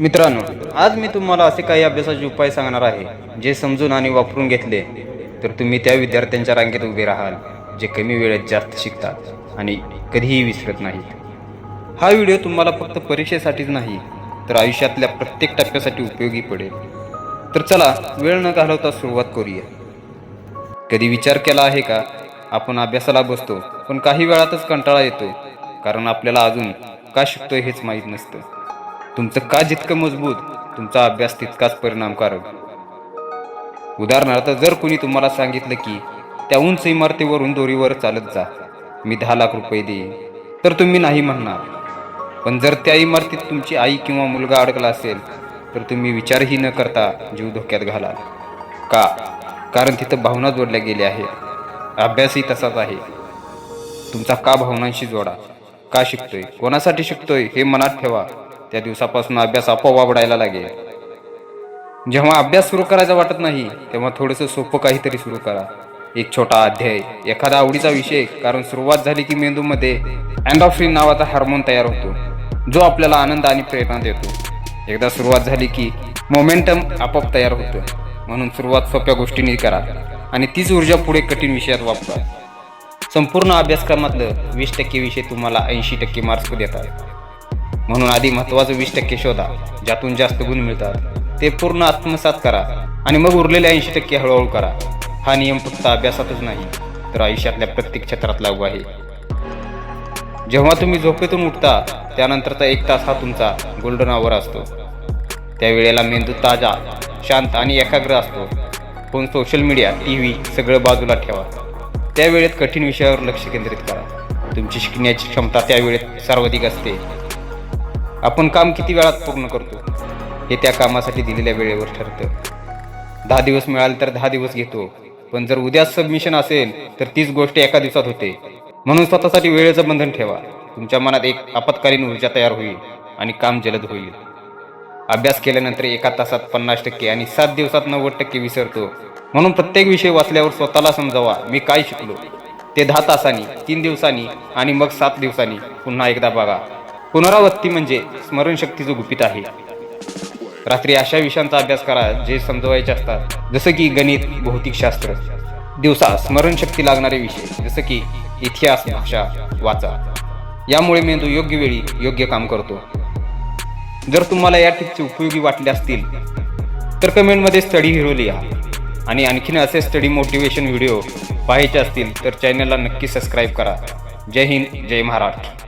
मित्रांनो आज मी तुम्हाला असे काही अभ्यासाचे उपाय सांगणार आहे जे समजून आणि वापरून घेतले. तर तुम्ही त्या विद्यार्थ्यांच्या रांगेत उभे राहाल जे कमी वेळेत जास्त शिकतात आणि कधीही विसरत नाहीत. हा व्हिडिओ तुम्हाला फक्त परीक्षेसाठीच नाही तर आयुष्यातल्या प्रत्येक टप्प्यासाठी उपयोगी पडेल. तर चला वेळ न घालवता सुरुवात करूया. कधी विचार केला आहे का? आपण अभ्यासाला बसतो पण काही वेळातच कंटाळा येतो कारण आपल्याला अजून का शिकतोय हेच माहीत नसतं. तुमचं का जितकं मजबूत तुमचा अभ्यास तितकाच परिणामकारक. उदाहरणार्थ जर कोणी तुम्हाला सांगितलं की त्या उंच इमारतीवरून दोरीवर चालत जा मी दहा लाख रुपये देईन तर तुम्ही नाही म्हणणार. पण जर त्या इमारतीत तुमची आई किंवा मुलगा अडकला असेल तर तुम्ही विचारही न करता जीव धोक्यात घालाल. का? कारण तिथं भावना जोडल्या गेल्या आहेत. अभ्यासही तसाच आहे. तुमचा का भावनांशी जोडा? का शिकतोय? कोणासाठी शिकतोय? हे मनात ठेवा. त्या दिवसापासून अभ्यास आपोआप आवडायला लागेल. जेव्हा अभ्यास सुरू करायचा वाटत नाही तेव्हा थोडंसं सोपं काहीतरी सुरू करा. एक छोटा अध्याय एखादा आवडीचा विषय कारण सुरुवात झाली की मेंदूमध्ये अँडॉफ्रिन नावाचा हार्मोन तयार होतो जो आपल्याला आनंद आणि प्रेरणा देतो. एकदा सुरुवात झाली की मोमेंटम आपोआप तयार होतं. म्हणून सुरुवात सोप्या गोष्टींनी करा आणि तीच ऊर्जा पुढे कठीण विषयात वापरा. संपूर्ण अभ्यासक्रमातलं वीस टक्के विषय तुम्हाला ऐंशी टक्के मार्क्स देतात म्हणून आधी महत्त्वाचं वीस टक्के शोधा ज्यातून जास्त गुण मिळतात. ते पूर्ण आत्मसात करा आणि मग उरलेले ऐंशी टक्के हळूहळू करा. हा नियम फक्त अभ्यासातच नाही तर आयुष्यातल्या प्रत्येक क्षेत्रात लागू आहे. जेव्हा तुम्ही झोपेतून उठता त्यानंतरचा एक तास हा तुमचा गोल्डन आवर असतो. त्यावेळेला मेंदू ताजा शांत आणि एकाग्र असतो. Phone social media T V सगळं बाजूला ठेवा. त्यावेळेत कठीण विषयावर लक्ष केंद्रित करा. तुमची शिकण्याची क्षमता त्यावेळेत सर्वाधिक असते. आपण काम किती वेळात पूर्ण करतो? हे त्या कामासाठी दिलेल्या वेळेवर ठरतं. दहा दिवस मिळाले तर दहा दिवस घेतो. पण जर उद्या सबमिशन असेल तर तीच गोष्ट एका दिवसात होते. म्हणून स्वतःसाठी वेळेचं बंधन ठेवा. तुमच्या मनात एक आपत्कालीन ऊर्जा तयार होईल आणि काम जलद होईल. अभ्यास केल्यानंतर एका तासात पन्नास टक्के आणि सात दिवसात नव्वद टक्के विसरतो. म्हणून प्रत्येक विषय वाचल्यावर स्वतःला समजावा मी काय शिकलो? ते दहा तासांनी तीन दिवसांनी आणि मग सात दिवसांनी पुन्हा एकदा बघा. पुनरावृत्ती म्हणजे स्मरणशक्तीचं गुपित आहे. रात्री अशा विषयांचा अभ्यास करा जे समजवायचे असतात. जसं की गणित भौतिकशास्त्र. दिवसा स्मरणशक्ती लागणारे विषय जसं की इतिहास भाषा वाचा. यामुळे मेंदू योग्य वेळी योग्य काम करतो. जर तुम्हाला या टिपचे उपयोगी वाटले असतील तर कमेंटमध्ये स्टडी हिरो लिहा. आणि आणखीन असे स्टडी मोटिवेशन व्हिडिओ पाहायचे असतील तर चॅनलला नक्की सबस्क्राईब करा. जय हिंद जय महाराष्ट्र.